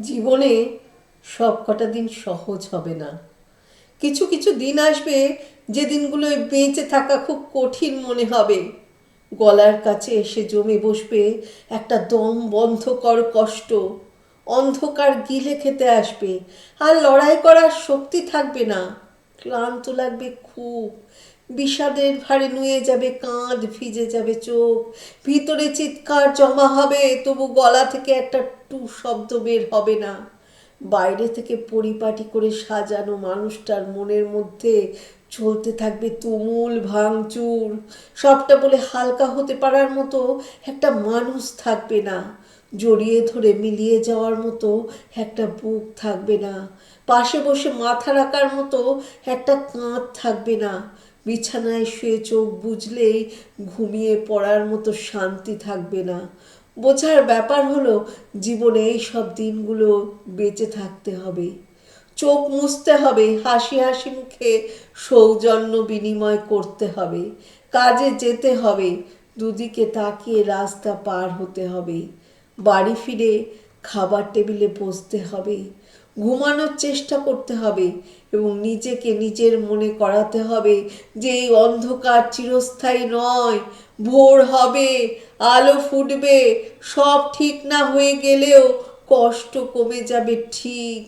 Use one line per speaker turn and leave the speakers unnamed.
জীবনে সব কটা দিন সহজ হবে না। কিছু কিছু দিন আসবে যে দিনগুলোয় বেঁচে থাকা খুব কঠিন মনে হবে। গলার কাছে এসে জমে বসবে একটা দম বন্ধ কর কষ্ট। অন্ধকার গিলে খেতে আসবে। আর লড়াই করার শক্তি থাকবে না। ক্লান্ত লাগবে খুব। বিষাদের ভারে নুয়ে যাবে কাঁধ, ভিজে যাবে চোখ। ভিতরে চিৎকার জমা হবে, তবু গলা থেকে একটা টু শব্দ বের হবে না। বাইরে থেকে পরিপাটি করে সাজানো মানুষটার মনের মধ্যে চলতে থাকবে তুমুল ভাঙচুর। সবটা বলে হালকা হতে পারার মতো একটা মানুষ থাকবে না। জড়িয়ে ধরে মিলিয়ে যাওয়ার মতো একটা বুক থাকবে না। পাশে বসে মাথা রাখার মতো একটা কাঁধ থাকবে না। বিছানায় শুয়ে চোখ বুঝলেই ঘুমিয়ে পড়ার মতো শান্তি থাকবে না। বোঝার ব্যাপার হলো, জীবনে এই সব দিনগুলো বেঁচে থাকতে হবে। চোখ মুছতে হবে, হাসি হাসি মুখে সৌজন্য বিনিময় করতে হবে। কাজে যেতে হবে, দুদিকে তাকিয়ে রাস্তা পার হতে হবে। বাড়ি ফিরে খাবার টেবিলে বসতে হবে, ঘুমানোর চেষ্টা করতে হবে এবং নিজেকে নিজের মনে করাতে হবে যে এই অন্ধকার চিরস্থায়ী নয়, ভোর হবে, আলো ফুটবে, সব ঠিক না হয়ে গেলেও কষ্ট কমে যাবে ঠিক।